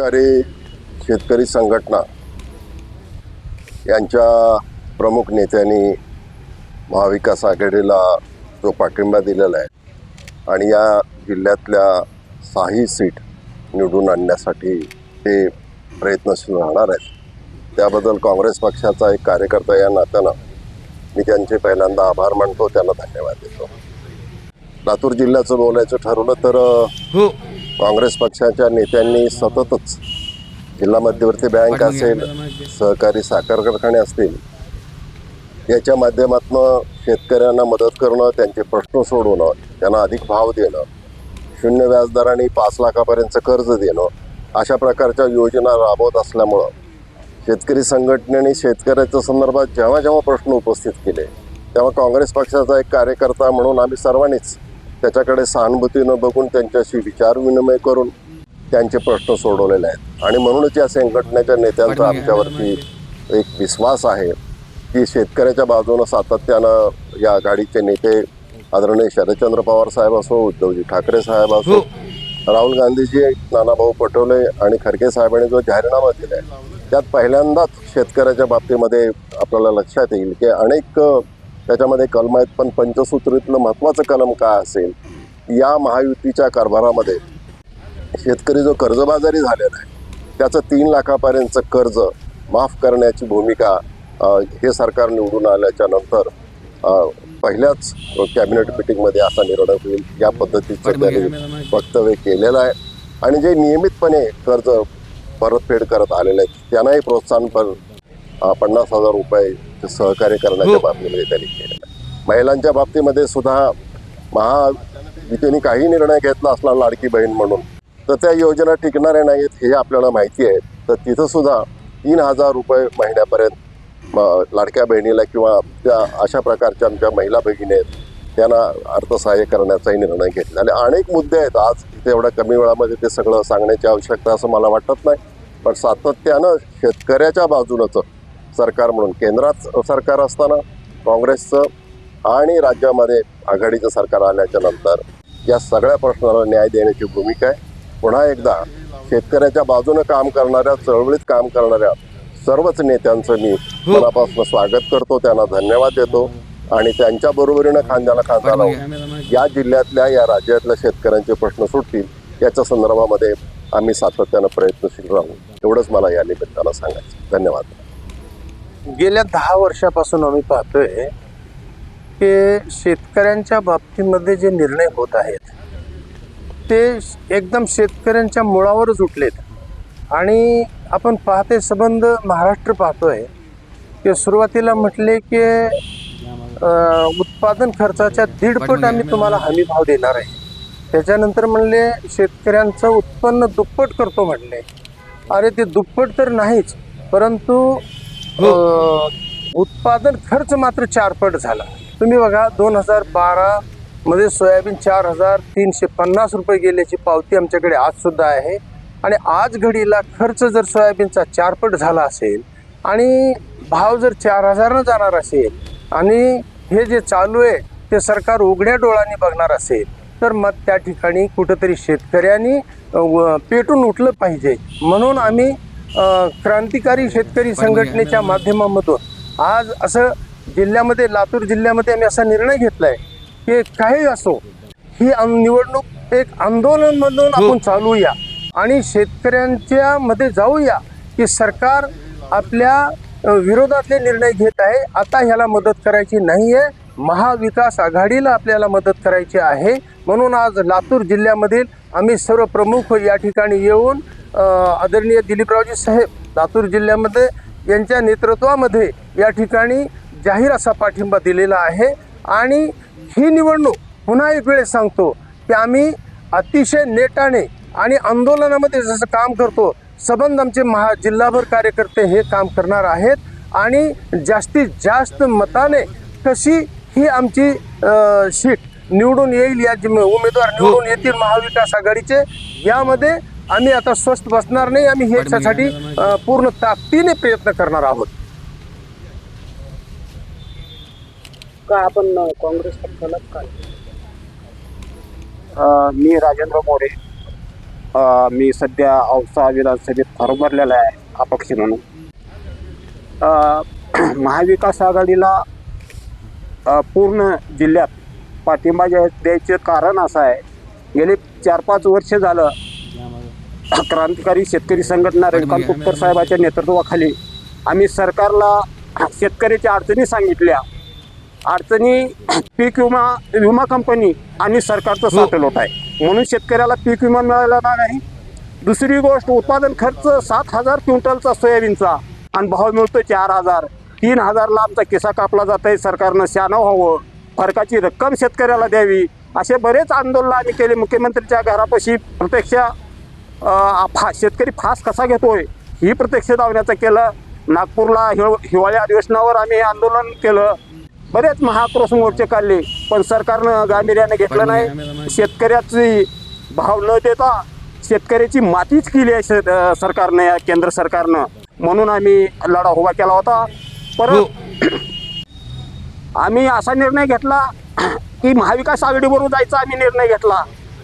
क्रांतिकारी शेतकरी संघटना यांच्या प्रमुख नेत्यांनी महाविकास आघाडीला जो पाठिंबा दिलेला आहे आणि या जिल्ह्यातल्या सहाही सीट निवडून आणण्यासाठी ते प्रयत्नशील राहणार आहेत. त्याबद्दल काँग्रेस पक्षाचा एक कार्यकर्ता या नात्यानं मी त्यांचे पहिल्यांदा आभार मानतो त्यांना धन्यवाद देतो. लातूर जिल्ह्याचं बोलायचं ठरवलं तर हो. काँग्रेस पक्षाच्या नेत्यांनी सततच जिल्हा मध्यवर्ती बँक असेल सहकारी साखर कारखाने असतील याच्या माध्यमातून शेतकऱ्यांना मदत करणं त्यांचे प्रश्न सोडवणं त्यांना अधिक भाव देणं शून्य व्याजदराने पाच लाखापर्यंत कर्ज देणं अशा प्रकारच्या योजना राबवत असल्यामुळं शेतकरी संघटनेने शेतकऱ्याच्या संदर्भात जेव्हा जेव्हा प्रश्न उपस्थित केले तेव्हा काँग्रेस पक्षाचा एक कार्यकर्ता म्हणून आम्ही सर्वांनीच त्याच्याकडे सहानुभूतीनं बघून त्यांच्याशी विचारविनिमय करून त्यांचे प्रश्न सोडवलेले आहेत. आणि म्हणूनच या संघटनेच्या नेत्यांचा आमच्यावरती एक विश्वास आहे की शेतकऱ्याच्या बाजूनं सातत्यानं या आघाडीचे नेते आदरणीय शरदचंद्र पवार साहेब असो उद्धवजी ठाकरे साहेब असो राहुल गांधीजी नानाभाऊ पटोले आणि खडके साहेबांनी जो जाहीरनामा दिला आहे त्यात पहिल्यांदाच शेतकऱ्याच्या बाबतीमध्ये आपल्याला लक्षात येईल की अनेक त्याच्यामध्ये कलम आहेत पण पंचसूत्रीतलं महत्त्वाचं कलम काय असेल? या महायुतीच्या कारभारामध्ये शेतकरी जो कर्जबाजारी झालेला आहे त्याचं तीन लाखापर्यंतचं कर्ज माफ करण्याची भूमिका हे सरकार निवडून आल्याच्यानंतर पहिल्याच कॅबिनेट मिटिंगमध्ये असा निर्णय होईल या पद्धतीचं त्यांनी वक्तव्य केलेलं आहे. आणि जे नियमितपणे कर्ज परतफेड करत आलेले आहेत त्यांनाही प्रोत्साहन पण अ, पन्नास हजार रुपये सहकार्य करण्याच्या बाबतीमध्ये त्यांनी केलेलं महिलांच्या बाबतीमध्ये सुद्धा महायुतीने काही निर्णय घेतला असला लाडकी बहीण म्हणून तर त्या योजना टिकणाऱ्या नाहीत हे आपल्याला माहिती आहे. तर तिथं सुद्धा तीन हजार रुपये महिन्यापर्यंत लाडक्या बहिणीला किंवा त्या अशा प्रकारच्या आमच्या महिला भगिनी आहेत त्यांना अर्थसहाय्य करण्याचाही निर्णय घेतला आणि अनेक मुद्दे आहेत. आज इथे एवढ्या कमी वेळामध्ये ते सगळं सांगण्याची आवश्यकता असं मला वाटत नाही. पण सातत्यानं शेतकऱ्याच्या बाजूनच सरकार म्हणून केंद्रात सरकार असताना काँग्रेसचं आणि राज्यामध्ये आघाडीचं सरकार आल्याच्यानंतर या सगळ्या प्रश्नाला न्याय देण्याची भूमिका आहे. पुन्हा एकदा शेतकऱ्याच्या बाजूनं काम करणाऱ्या चळवळीत काम करणाऱ्या सर्वच नेत्यांचं मी मनापासून स्वागत करतो. त्यांना धन्यवाद देतो. आणि त्यांच्या बरोबरीनं खांद्याला खांदा लावून या जिल्ह्यातल्या या राज्यातल्या शेतकऱ्यांचे प्रश्न सुटतील याच्या संदर्भामध्ये आम्ही सातत्यानं प्रयत्नशील राहू. एवढंच मला या निमित्तानं सांगायचं. धन्यवाद. गेल्या दहा वर्षापासून आम्ही पाहतोय की शेतकऱ्यांच्या बाबतीमध्ये जे निर्णय होत आहेत ते एकदम शेतकऱ्यांच्या मुळावरच उठलेत. आणि आपण पाहते संबंध महाराष्ट्र पाहतोय की सुरुवातीला म्हटले की उत्पादन खर्चाच्या दीडपट आम्ही तुम्हाला हमी भाव देणार आहे. त्याच्यानंतर म्हणले शेतकऱ्यांचं उत्पन्न दुप्पट करतो म्हणले. अरे ते दुप्पट तर नाहीच परंतु हो. उत्पादन खर्च मात्र चारपट झाला. तुम्ही बघा दोन हजार बारा मध्ये सोयाबीन चार हजार तीनशे पन्नास रुपये गेल्याची पावती आमच्याकडे आज सुद्धा आहे. आणि आज घडीला खर्च जर सोयाबीनचा चारपट झाला असेल आणि भाव जर चार हजारनं जाणार असेल आणि हे जे चालू आहे ते सरकार उघड्या डोळ्यांनी बघणार असेल तर मग त्या ठिकाणी कुठंतरी शेतकऱ्यांनी व- पेटून उठलं पाहिजे. म्हणून आम्ही क्रांतिकारी शेतकरी संघटनेच्या माध्यमामधून आज असं जिल्ह्यामध्ये लातूर जिल्ह्यामध्ये आम्ही असा निर्णय घेतला आहे की काही असो ही निवडणूक एक आंदोलन म्हणून आपण चालूया आणि शेतकऱ्यांच्या मध्ये जाऊया की सरकार आपल्या विरोधातले निर्णय घेत आहे. आता ह्याला मदत करायची नाही आहे महाविकास आघाडीला आपल्याला मदत करायची आहे. म्हणून आज लातूर जिल्ह्यामधील आम्ही सर्व प्रमुख या ठिकाणी येऊन आदरणीय दिलीपरावजी साहेब लातूर जिल्ह्यामध्ये यांच्या नेतृत्वामध्ये या ठिकाणी जाहीर असा पाठिंबा दिलेला आहे. आणि ही निवडणूक पुन्हा एक वेळेस सांगतो की आम्ही अतिशय नेटाने आणि आंदोलनामध्ये जसं काम करतो सबंध आमचे महा जिल्हाभर कार्यकर्ते हे काम करणार आहेत. आणि जास्तीत जास्त मताने कशी ही आमची सीट निवडून येईल या उमेदवार निवडून येतील महाविकास आघाडीचे यामध्ये आम्ही आता स्वस्त बसणार नाही आम्ही ह्याच्यासाठी पूर्ण ताकदीने प्रयत्न करणार आहोत. का आपण काँग्रेस पक्षाला मी राजेंद्र मोरे. मी सध्या औसा विधानसभेत फॉर्म भरलेला आहे अपक्ष म्हणून. अ, महाविकास आघाडीला पूर्ण जिल्ह्यात पाठिंबा द्या- द्यायचे कारण असं आहे. गेले चार पाच वर्ष झालं क्रांतिकारी शेतकरी संघटना रविकांत तुपकर साहेबाच्या नेतृत्वाखाली आम्ही सरकारला शेतकऱ्याच्या अडचणी सांगितल्या. अडचणी पीक विमा विमा कंपनी आणि सरकारचं साठलोट आहे. म्हणून शेतकऱ्याला पीक विमा मिळाला नाही. दुसरी गोष्ट उत्पादन खर्च सात हजार क्विंटलचा सोयाबीनचा आणि भाव मिळतो चार हजार. तीन हजारला आमचा किस्सा कापला जात आहे सरकारनं शहाणं व्हावं फरकाची रक्कम शेतकऱ्याला द्यावी. असे बरेच आंदोलन आम्ही केले. मुख्यमंत्र्यांच्या घरापाशी प्रत्यक्ष फा शेतकरी फास कसा घेतोय? ही प्रत्यक्ष दावण्याचं केलं. नागपूरला हिव हिवाळी अधिवेशनावर आम्ही आंदोलन केलं. बरेच महाक्रोश मोर्चे काढले पण सरकारनं गांभीर्याने घेतलं नाही. शेतकऱ्याची भाव न देता शेतकऱ्याची मातीच केली आहे शेत- सरकारनं या केंद्र सरकारनं. म्हणून आम्ही लढा उभा केला होता. परत आम्ही असा निर्णय घेतला की महाविकास आघाडीबरोबर जायचा आम्ही निर्णय घेतला.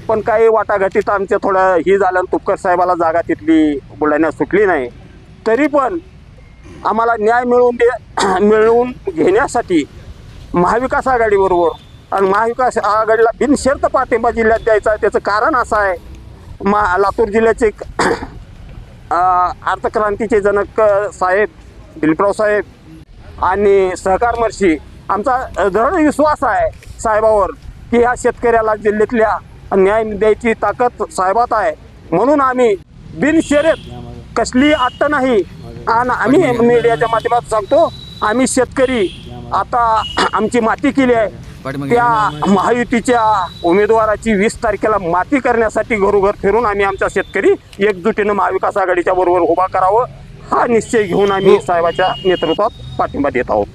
पण काही वाटाघाटीत आमच्या थोडं ही झालं तुपकर साहेबाला जागा तिथली बुलढाण्यात सुटली नाही तरी पण आम्हाला न्याय मिळवून दे मिळवून घेण्यासाठी महाविकास आघाडीबरोबर आणि महाविकास आघाडीला बिनशर्त पाठिंबा जिल्ह्यात द्यायचा आहे. त्याचं कारण असं आहे मा लातूर जिल्ह्याचे अर्थक्रांतीचे जनक साहेब दिलीपराव साहेब आणि सहकार मर्षी आमचा दृढ विश्वास आहे साहेबावर की ह्या शेतकऱ्याला जिल्ह्यातल्या न्याय द्यायची ताकद साहेबात आहे. म्हणून आम्ही बिनशर्यत कसली अट्ट नाही आणि आम्ही मीडियाच्या माध्यमातून सांगतो आम्ही शेतकरी. आता आमची माती केली आहे. त्या महायुतीच्या उमेदवाराची वीस तारखेला माती करण्यासाठी घरोघर फिरून आम्ही आमचा शेतकरी एकजुटीनं महाविकास आघाडीच्या बरोबर उभा करावं हा निश्चय घेऊन आम्ही साहेबाच्या नेतृत्वात पाठिंबा देत आहोत.